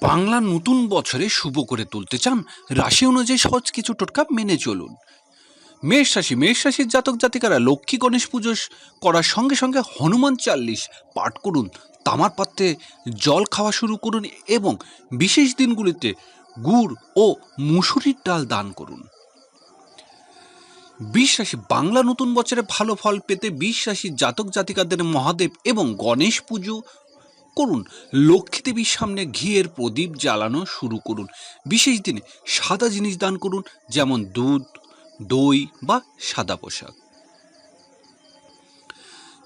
বাংলা নতুন বছরে শুভ করে তুলতে চান, রাশি অনুযায়ী সহজ কিছু টোটকা মেনে চলুন। মেষ রাশি, মেষ রাশির জাতক জাতিকারা লক্ষ্মী গণেশ পুজো করার সঙ্গে সঙ্গে হনুমান চাল্লিশ পাঠ করুন, তামার পাত্রে জল খাওয়া শুরু করুন এবং বিশেষ দিনগুলিতে গুড় ও মুসুরির ডাল দান করুন। বিশ রাশি, বাংলা নতুন বছরে ভালো ফল পেতে বিশ রাশির জাতক জাতিকাদের মহাদেব এবং গণেশ পুজো করুন। লক্ষ্মী দেবীর সামনে ঘিয়ের প্রদীপ জ্বালানো শুরু করুন। বিশেষ দিনে সাদা জিনিস দান করুন, যেমন দুধ, দই বা সাদা পোশাক।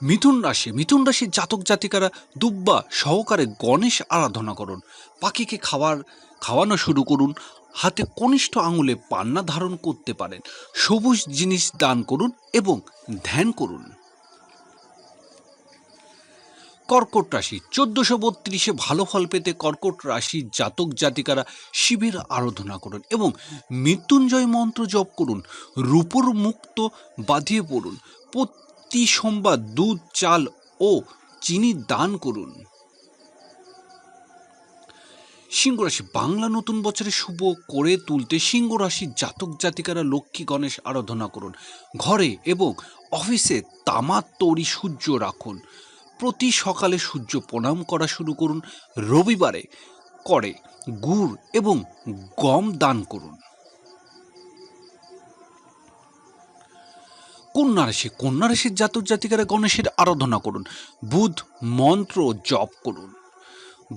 মিথুন রাশি, মিথুন রাশির জাতক জাতিকারা দুব্বা সহকারে গণেশ আরাধনা করুন। পাখিকে খাওয়ার, খাওয়ানো শুরু করুন। হাতে কনিষ্ঠ আঙুলে পান্না ধারণ করতে পারেন। সবুজ জিনিস দান করুন এবং ধ্যান করুন। কর্কট রাশি। চোদ্দশো বত্রিশে ভালো ফল পেতে কর্কট রাশির জাতক জাতিকারা শিবের আরাধনা করুন এবং মৃত্যুঞ্জয় মন্ত্র জপ করুন। রূপর মুক্ত বাঁধিয়ে পড়ুন। প্রতি সোমবার দুধ, চাল ও চিনি দান করুন। সিংহ রাশি, বাংলা নতুন বছরে শুভ করে তুলতে সিংহ রাশির জাতক জাতিকারা লক্ষ্মী গণেশ আরাধনা করুন। ঘরে এবং অফিসে তামার তৈরি সূর্য রাখুন। প্রতি সকালে সূর্য প্রণাম করা শুরু করুন, রবিবারে করে গুড় এবং গম দান করুন। কন্যা রাশি, কন্যা রাশির জাতক জাতিকারা গণেশের আরাধনা করুন, বুধ মন্ত্র জপ করুন।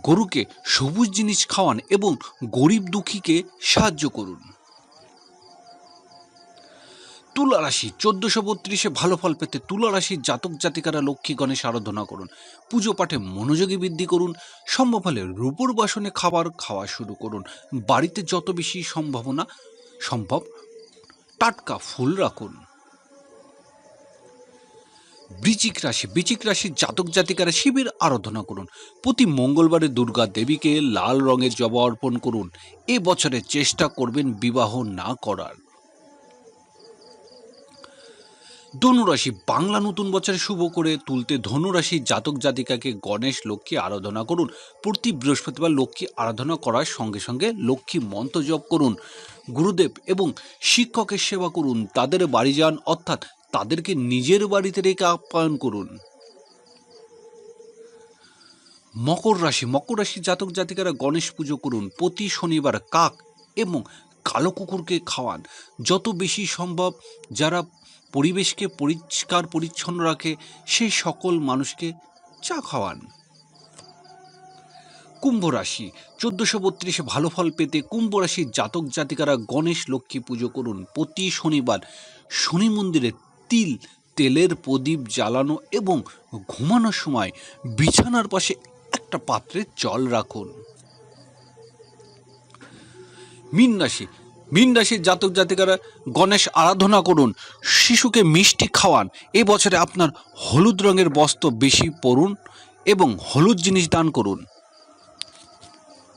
গরুকে সবুজ জিনিস খাওয়ান এবং গরিব দুঃখীকে সাহায্য করুন। তুলা রাশি। চোদ্দশো বত্রিশে ভালো ফল পেতে তুলা রাশির জাতক জাতিকারা লক্ষ্মী গণেশ আরাধনা করুন। পুজো পাঠে মনোযোগী বৃদ্ধি করুন। সম্ভব হলে রূপর বাসনে খাবার খাওয়া শুরু করুন। বাড়িতে যত বেশি সম্ভাবনা সম্ভব, টাটকা ফুল রাখুন। বৃচিক রাশি। বৃচিক রাশির জাতক জাতিকারা শিবের আরাধনা করুন। প্রতি মঙ্গলবারে দুর্গা দেবীকে লাল রঙের জবা অর্পণ করুন। এ বছরে চেষ্টা করবেন বিবাহ না করার। ধনুরাশি। বাংলা নতুন বছরে শুভ করে তুলতে ধনুরাশির জাতক জাতিকাকে গণেশ, লক্ষ্মী আরাধনা করুন। প্রতি বৃহস্পতিবার লক্ষ্মী আরাধনা করার সঙ্গে সঙ্গে লক্ষ্মী মন্ত্র জপ করুন। গুরুদেব এবং শিক্ষকের সেবা করুন। তাদের বাড়ি যান, অর্থাৎ তাদেরকে নিজের বাড়িতে রেখে আপ্যায়ন করুন। মকর রাশি। মকর রাশির জাতক জাতিকারা গণেশ পুজো করুন। প্রতি শনিবার কাক এবং কালো কুকুরকে খাওয়ান। যত বেশি সম্ভব যারা পরিবেশকে পরিষ্কার পরিচ্ছন্ন রাখে সেই সকল মানুষকে চা খাওয়ান। কুম্ভ রাশি, চোদ্দশো বত্রিশে ভালো ফল পেতে কুম্ভ রাশির জাতক জাতিকারা গণেশ লক্ষ্মী পুজো করুন। প্রতি শনিবার শনি মন্দিরে তিল, তেলের প্রদীপ জ্বালানো এবং ঘুমানোর সময় বিছানার পাশে একটা পাত্রে জল রাখুন। মীন রাশি। মীন রাশির জাতক জাতিকারা গণেশ আরাধনা করুন, শিশুকে মিষ্টি খাওয়ান। এ বছরে আপনার হলুদ রঙের বস্ত্র বেশি পরুন এবং হলুদ জিনিস দান করুন।